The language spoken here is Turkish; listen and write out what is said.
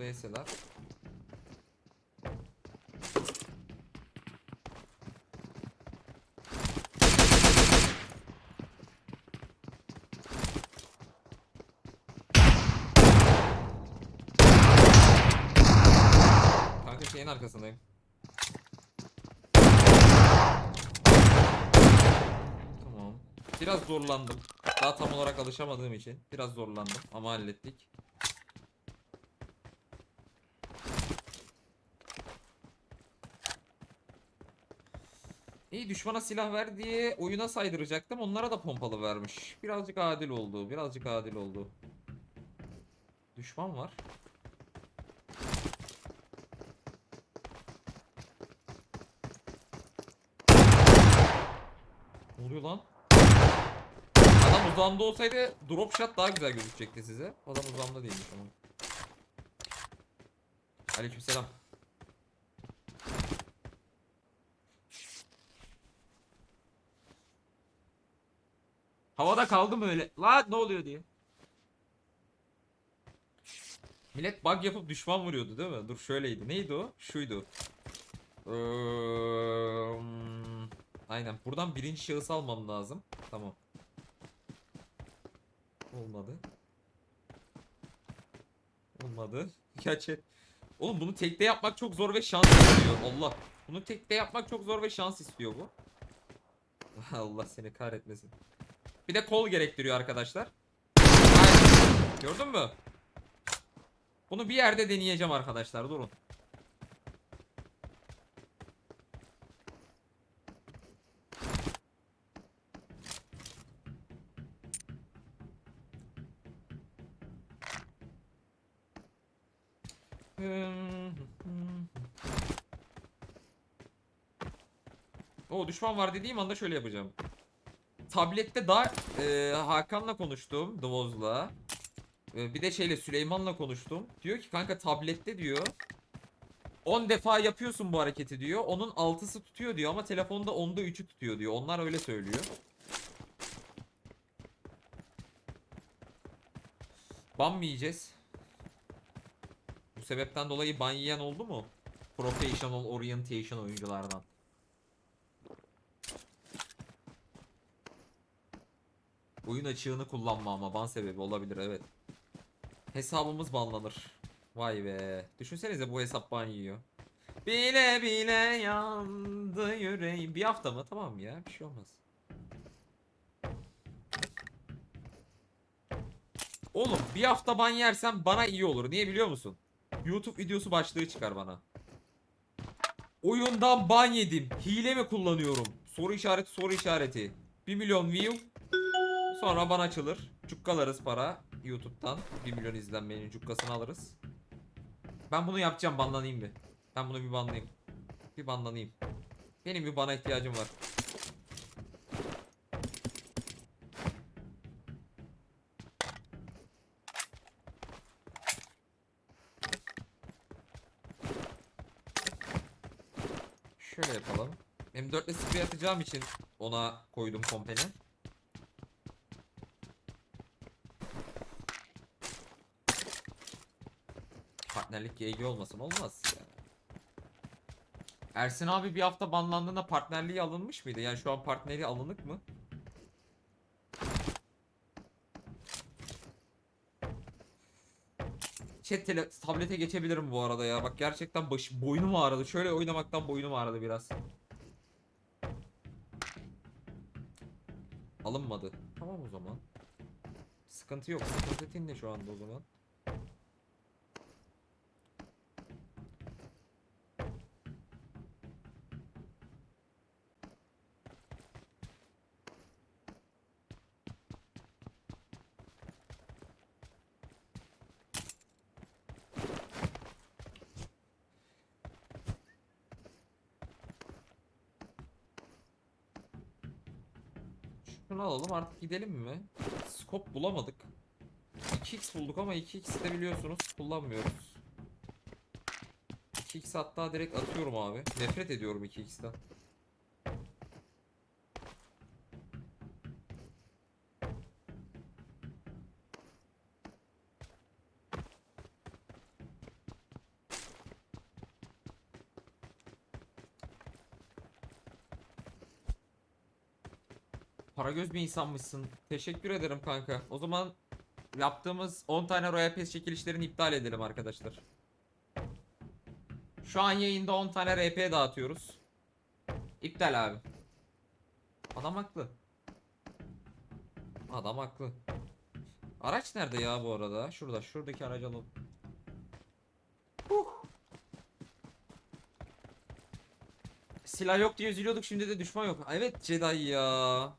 Burada eseler. Kanka şeyin arkasındayım. Tamam. Biraz zorlandım. Daha tam olarak alışamadığım için biraz zorlandım ama hallettik. İyi düşmana silah ver diye oyuna saydıracaktım. Onlara da pompalı vermiş. Birazcık adil oldu. Birazcık adil oldu. Düşman var. Ne oluyor lan? Adam uzamda olsaydı drop shot daha güzel gözükecekti size. Adam uzamda değilmiş ama. Aleykümselam. Havada kaldım öyle. La ne oluyor diye. Millet bug yapıp düşman vuruyordu değil mi? Dur şöyleydi. Neydi o? Şuydu. Hmm, Aynen. Buradan birinci şahıs almam lazım. Tamam. Olmadı. Olmadı. Gerçi. Oğlum bunu tekte yapmak çok zor ve şans istiyor. Allah. Bunu tekte yapmak çok zor ve şans istiyor bu. Allah seni kahretmesin. Bir de kol gerektiriyor arkadaşlar. Gördün mü? Bunu bir yerde deneyeceğim arkadaşlar. Durun. O düşman var dediğim anda şöyle yapacağım. Tablette daha e, Hakan'la konuştum, Dvoz'la. E, bir de şeyle Süleyman'la konuştum. Diyor ki kanka tablette diyor 10 defa yapıyorsun bu hareketi diyor. Onun 6'sı tutuyor diyor ama telefonda 10'da 3'ü tutuyor diyor. Onlar öyle söylüyor. Ban mı yiyeceğiz? Bu sebepten dolayı ban yiyen oldu mu? Professional Orientation oyunculardan. Oyun açığını kullanma ama ban sebebi olabilir evet. Hesabımız banlanır. Vay be. Düşünsenize bu hesap ban yiyor. Bile bile yandı yüreğim. Bir hafta mı? Tamam ya. Bir şey olmaz. Oğlum bir hafta ban yersem bana iyi olur. Niye biliyor musun? YouTube videosu başlığı çıkar bana. Oyundan ban yedim. Hile mi kullanıyorum? Soru işareti soru işareti. 1 milyon view. Sonra ban açılır. Cukkalarız para YouTube'dan. 1 milyon izlenmenin cukkasını alırız. Ben bunu yapacağım banlanayım bir. Ben bunu bir banlayayım. Bir banlanayım. Benim bir bana ihtiyacım var. Şöyle yapalım. M4 ile sprey atacağım için ona koydum kompeni. Partnerlik GG olmasın olmaz ya. Ersin abi bir hafta banlandığında partnerliği alınmış mıydı? Yani şu an partneri alınık mı? Chat tele tablete geçebilirim bu arada ya. Bak gerçekten baş boynum ağrıdı. Şöyle oynamaktan boynum ağrıdı biraz. Alınmadı. Tamam o zaman. Sıkıntı yok. Sıkıntı tinle şu anda o zaman. Şunu alalım artık gidelim mi? Scope bulamadık. 2x bulduk ama 2x de biliyorsunuz kullanmıyoruz. 2x hatta direkt atıyorum abi. Nefret ediyorum 2x'ten. Paragöz bir insanmışsın. Teşekkür ederim kanka. O zaman yaptığımız 10 tane Royal Pass çekilişlerini iptal edelim arkadaşlar. Şu an yayında 10 tane RP dağıtıyoruz. İptal abi. Adam haklı. Adam haklı. Araç nerede ya bu arada? Şurada. Şuradaki aracı alalım. Huh. Silah yok diye üzülüyorduk şimdi de düşman yok. Evet Jedi ya.